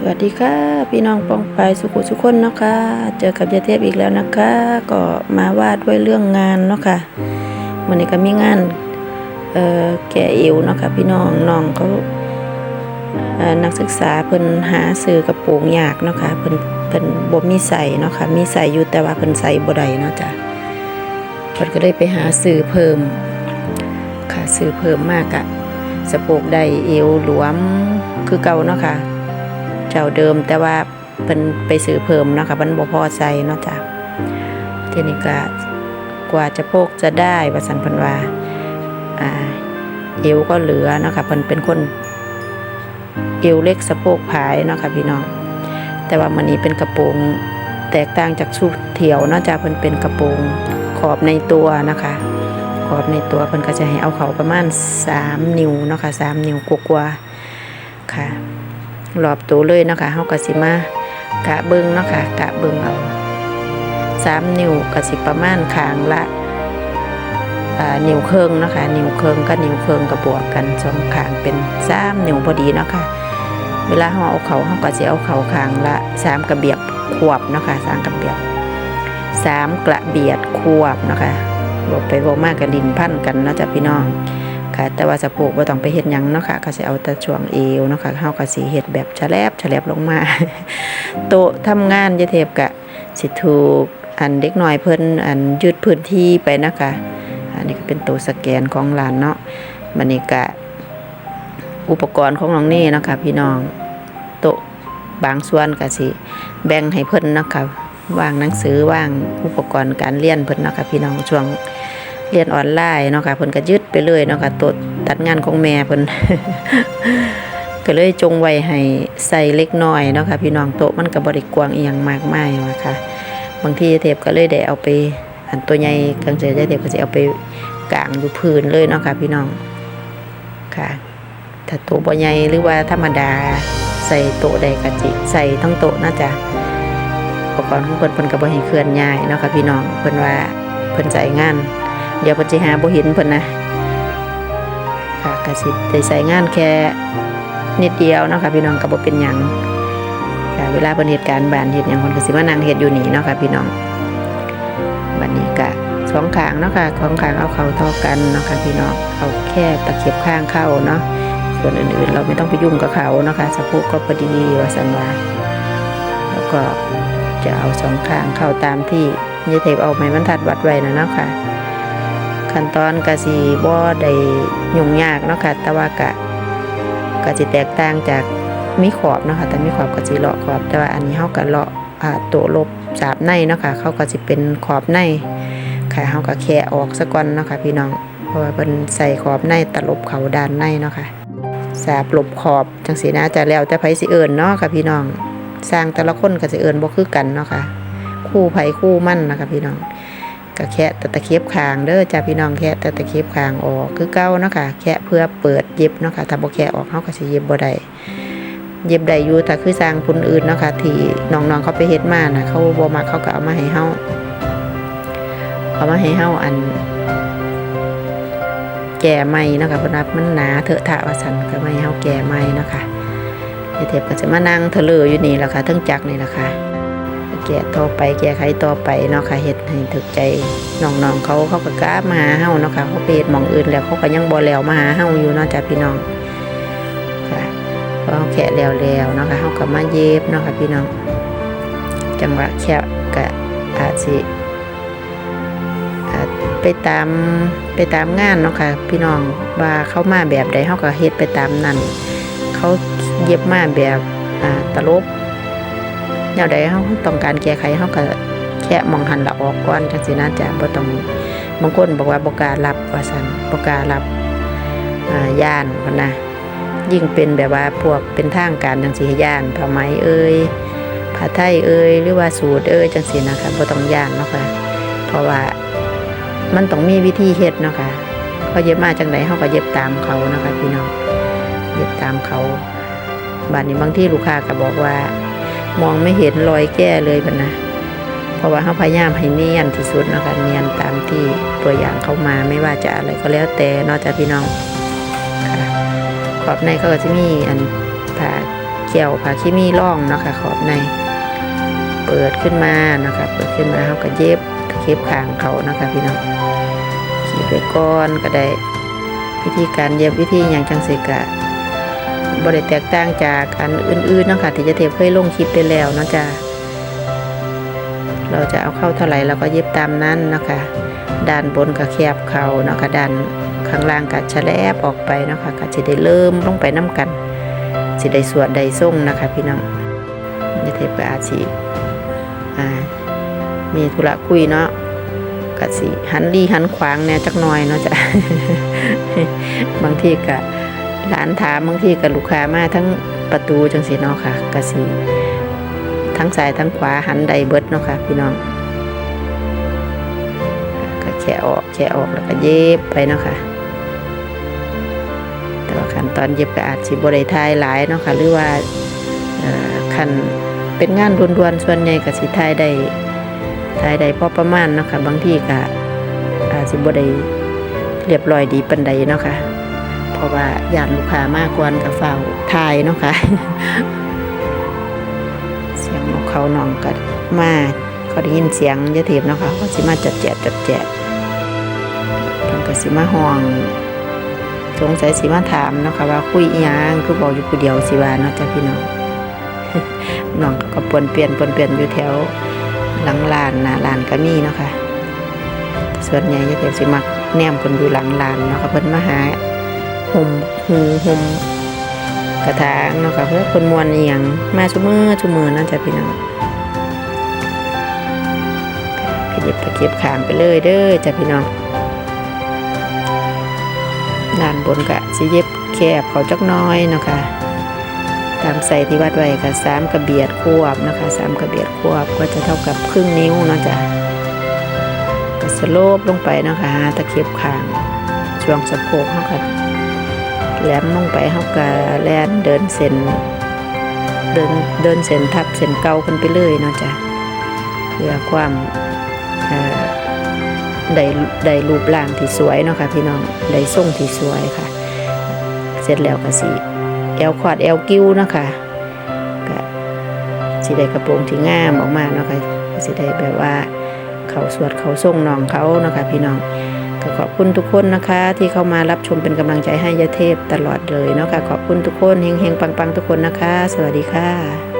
สวัสดีค่ะ พี่น้องปองไปสุขุสุขคนเนาะค่ะเจอกับยาเทพอีกแล้วนะคะ ก็มาว่าด้วยเรื่องงานเนาะค่ะวันนี้ก็มีงานเอ่อแก่อิวเนาะค่ะพี่น้องน้องเขาเอ่อนักศึกษาเพิ่นหาซื้อกระโปรงยากเนาะค่ะเพิ่นเพิ่นบ่มีใส่เนาะค่ะมีใส่อยู่แต่ว่าเพิ่นใส่บ่ได้เนาะจ้ะเพิ่นก็เลยไปหาซื้อเพิ่มค่ะซื้อเพิ่มมากอะสะโพกได้เอวหลวมคือเก่าเนาะค่ะ เจ้าเดิม แต่ว่าเป็นไปซื้อเพิ่มเนาะค่ะมันบ่พอใส่เนาะจ้ะทีนี้ก็กว่าจะโพกจะได้ว่าสันเพันว่าอ่าเอวก็เหลือเนาะค่ะเพิ่นเป็นคนเอวเล็กสะโพกผายเนาะค่ะพี่น้อง แต่ว่ามันนี้เป็นกระโปรงแตกต่างจากชุดเที่ยวเนาะจ้ะเพิ่นเป็นกระโปรงขอบในตัวนะคะ ขอบในตัวเพิ่นก็จะให้เอาเขาประมาณ 3 นิ้วเนาะค่ะ3นิ้วกว่าๆค่ะ รอบตัวเลยเนาะคะเฮาก็สิมากะเบิ่งเนาะค่ะกะเบิ่งเอา3นิ้วก็สิประมาณขางละนิ้วเครึ่งเนาะค่ะนิ้วเครึ่งกับนิ้วเครึ่งก็บวกกันสองขางเป็น3นิ้วพอดีเนาะค่ะเวลาเฮาเอาเขาเฮาก็สิเอาเขาขางละ3กระเบียบควบเนาะคะ่ะ3กระเบียบ3กระเบียดควบเนาะค่ะบอกไปบอกมากกับดินพันกันเนาะจ้ะพี่น้อง ค่ะ แต่ว่าสะโพกบ่ต้องไปเฮ็ดหยังเนาะค่ะก็สิเอาแต่ช่วงเอวเนาะค่ะเฮาก็สิเฮ็ดแบบฉลบฉลบลงมา โต๊ะทำงานยาเทพก็สิถูกอันเด็กน้อยเพิ่นอันยืดพื้นที่ไปนะคะอันนี้ก็เป็นตัวสแกนของหลานเนาะมันนี่ก็อุปกรณ์ของน้องนี่เนาะค่ะพี่น้องโต๊ะบางส่วนก็สิแบ่งให้เพิ่นเนาะค่ะวางหนังสือวางอุปกรณ์การเรียนเพิ่นเนาะค่ะพี่น้องช่วง เรียนออนไลน์เนาะค่ะเพิ่นก็ยึดไปเลยเนาะค่ะตัวตัดงานของแม่เพิ่นก็เลยจงไว้ให้ใส่เล็กน้อยเนาะค่ะพี่น้องโต๊ะมันก็บ่ได้กวางอีหยังมากมายว่าค่ะ บางทีเทปก็เลยได้เอาไป อันตัวใหญ่กังเจเทปก็สิเอาไปกางอยู่พื้นเลยเนาะค่ะพี่น้องค่ะถ้าโต๊ะบ่ใหญ่หรือว่าธรรมดาใส่โต๊ะใดก็จิใส่ทั้งโต๊ะน่าจะอุปกรณ์ของเพิ่นเพิ่นก็บ่ให้เคลื่อนย้ายเนาะค่ะพี่น้องเพิ่นว่าเพิ่นใช้งาน เดี๋ยวเพิ่นสิหาบ่เห็นเพิ่นนะค่ะก็สิได้ใส่งานแค่นิดเดียวเนาะค่ะพี่น้องก็บ่เป็นหยังค่ะเวลาเพิ่นเหตุการณ์บานเฮ็ดหยังเพิ่นก็สิมานั่งเฮ็ดอยู่นี่เนาะค่ะพี่น้องบัดนี้ก็สองขางเนาะค่ะของขางเอาเข้าเท่ากันเนาะค่ะพี่น้องเอาแค่ตะเข็บข้างเข้าเนาะส่วนอื่นๆ เราไม่ต้องไปยุ่งกับเขาเนาะค่ะสะโพกก็พอดีว่าซั่นวาแล้วก็จะเอาสองข้างเข้าตามที่ยายเทพเอาไม้บรรทัดวัดไว้นะเนาะค่ะ ขั้นตอนก็สิบ่ได้ยุ่งยากเนาะค่ะ แต่ว่ากะก็สิแตกต่างจากมีขอบเนาะค่ะ แต่มีขอบก็สิเลาะขอบ แต่ว่าอันนี้เฮาก็เลาะอ่าตัวลบสาบในเนาะค่ะเขาก็สิเป็นขอบในค่ะเฮาก็แค่ออกซะก่อนเนาะค่ะพี่น้อง เพราะว่าเพิ่นใส่ขอบในตลบเขาด้านในเนาะค่ะสาบลบขอบจังสีนะจะแล้วแต่ไผสิเอิ้นเนาะค่ะพี่น้อง สร้างแต่ละคนก็สิเอิ้นบ่คือกันเนาะค่ะ คู่ไผคู่มั่นนะคะพี่น้อง ก็แคะตะตะเข็บคางเด้อจ้าพี่น้องแคะตะตะเข็บคางออกคือเก้าเนาะค่ะแคะเพื่อเปิดเย็บเนาะค่ะถ้าบ่แคะออกเฮาก็สิเย็บบ่ได้เย็บได้อยู่แต่คือสร้างคนอื่นเนาะค่ะที่น้องๆเขาไปเฮ็ดมาน่ะเขาบ่มักเขาก็เอามาให้เฮาเอามาให้เฮาอัน แก่ใหม่เนาะค่ะเพิ่นว่ามันหนาเถอะทะว่าซั่นก็ไมาให้เฮาแก่ใหม่เนาะค่ะเดี๋ยวเทปก็จะมานั่งเถลออยู่นี่แหละค่ะทั้งจักนี่แหละค่ะ แก้ต่อไป แก้ไขต่อไปเนาะค่ะเฮ็ดให้ถึกใจน้องๆเขาเขาก็กล้ามาหาเฮาเนาะค่ะเขาไปเฮ็ดหม่องอื่นแล้วเขาก็ยังบ่แล้วมาหาเฮาอยู่เนาะจ้ะพี่น้องค่ะพอแคะแล้วแล้วเนาะค่ะเฮาก็มาเย็บเนาะค่ะพี่น้อง จังหวะแคะก็อาจสิไปตามไปตามงานเนาะค่ะพี่น้องว่าเขามาแบบใดเฮาก็เฮ็ดไปตามนั้นเขาเย็บมาแบบตลบ แนวใดเฮาต้องการแก้ไขเฮาก็แค่มองหันละออกก่อนจังซี่นะจะบ่ต้องบางคนบอกว่าบ่การับว่าซั่นบ่การับอ่าย่านพุ่นนะยิ่งเป็นแบบว่าพวกเป็นทางการจังซี่ย่านผ้าไหมเอ่ยผ้าไทยเอ่ยหรือว่าสูตรเอ่ยจังซี่นะคะบ่ต้องย่านเนาะค่ะเพราะว่ามันต้องมีวิธีเฮ็ดเนาะค่ะเขาเย็บมาจังไดเฮาก็เย็บตามเขานะคะพี่น้องเย็บตามเขาบัดนี้บางที่ลูกค้าก็บอกว่า มองไม่เห็นรอยแก้เลยบันนะเพราะว่าเขาพยายามให้เนียนที่สุดนะคะเนียนตามที่ตัวอย่างเขามาไม่ว่าจะอะไรก็แล้วแต่นอกจากพี่น้องค่ะขอบในเขาก็จะมีอันผ่าเกี่ยวผ้าคีมีร่องนะคะขอบใน เปิดขึ้นมานะคะเปิดขึ้นมาเขาก็เย็บเข็บขางเขานะคะพี่น้องขีดไว้ก้อนก็ได้วิธีการเย็บวิธีอย่างจังสิกะ บริแตกต่างจากอันอื่นๆนะคะที่จะเทปเคยลงคลิปไปแล้วนะจ้ะเราจะเอาเข้าเท่าไหร่เราก็เย็บตามนั้นนะคะด้านบนก็แคบเข่านะคะด้านข้างล่างก็แฉลบออกไปนะคะก็จะได้เริ่มลงไปน้กันสิได้สวดได้ส่งนะคะ พี่น้องจะเทปก็อาจสิอ่ามีธุระคุยเนาะก็สิหันรีหันขวางแน่จักหน่อยเนาะจ้ะบางทีก็ หลานถามบางทีก็ลูกค้ามาทั้งประตูจังสีเนาะค่ะกะสีทั้งซ้ายทั้งขวาหันใดเบิดเนาะค่ะพี่น้องก็แค่ออกแค่ออกแล้วก็เย็บไปเนาะค่ะแต่ว่าขั้นตอนเย็บก็อาจสิบริทายหลายเนาะค่ะหรือว่าเอ่อคันเป็นงานด่วนๆส่วนใหญ่ก็สิทายได้ทายได้พอประมาณเนาะค่ะบางทีก็อาจสิบ่ได้เรียบร้อยดีปันใดเนาะค่ะ เพราะว่าญาติลูกค้ามากกวนกับเฝ้าทายเนาะค่ะเสียงนกเขานองกัดมาเขาได้ยินเสียงยะเทพเนาะค่ะเขาสิมาจัดแจดจัดแจดเพิ่นก็สิมาห้องสงสัยสิมาถามเนาะค่ะว่าคุยยังคือบอกอยู่ผู้เดียวสิว่าเนาะจ้ะพี่น้องน้องก็ปวนเปลี่ยนปวนเปลี่ยนอยู่แถวหลังลานน้าลานก็มีเนาะค่ะส่วนใหญ่จะเต็มสิมักแนมคนอยู่หลังลานเนาะค่ะเพิ่นมาหา ห่มหูห่มกระถางเนาะค่ะเพื่อคนมวนเอียงมาชุมือชุมือนั่นจะพี่น้องขยับตะเกียบขางไปเลยเด้อจ้ะพี่น้องด้านบนกะสิเย็บแคบเขาจักน้อยเนาะค่ะตามใส่ที่วัดไว้ก็สามกระเบียดควบนะคะสามกระเบียดควบก็จะเท่ากับครึ่งนิ้วเนาะจ้ะก็สโลปลงไปนะคะตะเข็บขางช่วงสะโพกเขาก็ แหลมลงไปเขาก็แลนเดินเส้นเดินเดินเส้นทับเส้นเก่ากันไปเลยเนาะจ้ะเพื่อความเอ่อได้ได้รูปร่างที่สวยเนาะค่ะพี่น้องได้ทรงที่สวยค่ะ เสร็จแล้วก็สิแอลคอดแอลกิ้วเนาะค่ะก็สิได้กระโปรงที่งามออกมาเนาะค่ะสิได้แบบว่าเขาสวดเขาส่งน้องเขาเนาะค่ะพี่น้อง ก็ขอบคุณทุกคนนะคะ ที่เข้ามารับชมเป็นกำลังใจให้ยะเทพตลอดเลยเนาะค่ะขอบคุณทุกคนเฮงๆปังๆ ทุกคนนะคะ สวัสดีค่ะ